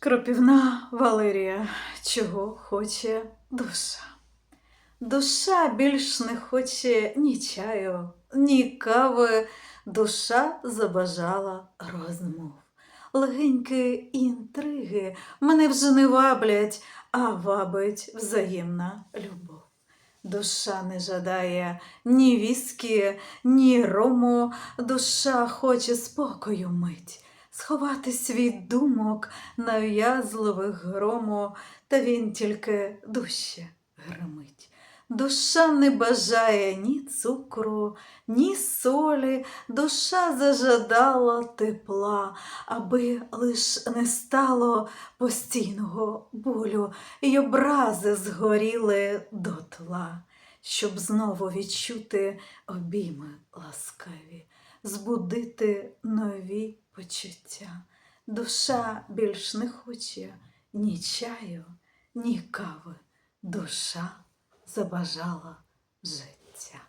Кропівна Валерія, чого хоче душа. Душа більш не хоче ні чаю, ні кави. Душа забажала розмов. Легенькі інтриги мене вже не ваблять, а вабить взаємна любов. Душа не жадає ні віскі, ні рому, душа хоче спокою мить, сховати світ думок нав'язливих грому, та він тільки дужче гримить. Душа не бажає ні цукру, ні солі, душа зажадала тепла, аби лиш не стало постійного болю, й образи згоріли дотла, щоб знову відчути обійми ласкаві, збудити нові почуття. Душа більш не хоче ні чаю, ні кави. Душа забажала життя.